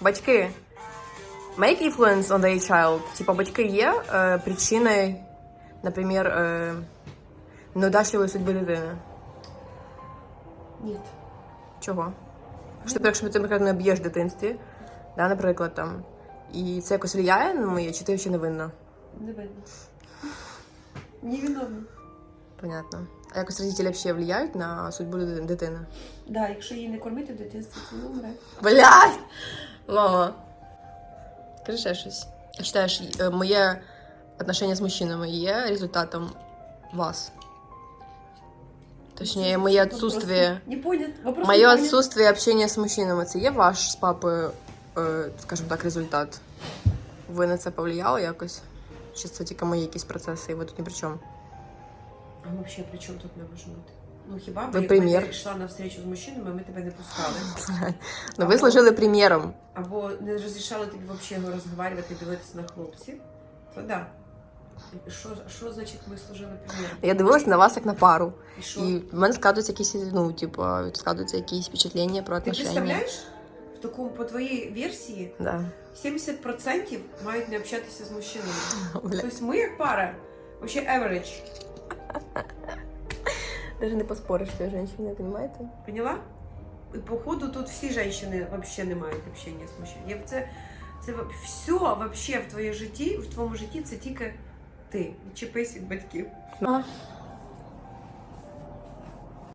Батьки. Make influence on their child. Типа батьки є е, причиною, наприклад, е, неудачливої судьби дитини. Ні. Чого? Що ти, якщо ти, наприклад, не б'єш в дитинстві, да, наприклад, там, і це якось впливає на моє, чи ти ще не винна? Не видно. Невиновна. Понятно. А якось родителі взагалі впливають на судьбу дити- дитини? Да, якщо її не кормити в дитинстві, то вона умре. Блядь! Мама. Скажи ще щось. Считаєш, е, моє отношення з мужчинами є результатом вас? Точніше, моє отсутствие. Не понят. Вопрос Моє не отсутствие общения з мужчинами це є ваш з папою, е, скажімо так, результат? Ви на це повлияли якось? Чи це тільки мої якісь процеси, і ви тут ні при чому? А взагалі при чому тут не може бути? Ну хіба б Ви якби примір. ти йшла на встречу з мужчинами, ми тебе не пускали. Ну ви служили приміром. Або не розрішали тобі взагалі і дивитися на хлопців, то да. Що, що значить ми служили приміром? Я дивилась на вас як на пару. І що? І в мене складуються якісь, ну, типу, складуються якісь впечатлення про Ти представляєш? В такому, по твоїй версії, Да. 70% мають не общатися з мужчинами. Тобто ми як пара, взагалі average. Даже не поспориш з цією жінкою, розумієте? Поняла? І походу тут всі жінки взагалі не мають общення з мужчиною. Це, це все вообще в твоєму житті, в твоєму житті це тільки ти. Відчепись від батьків.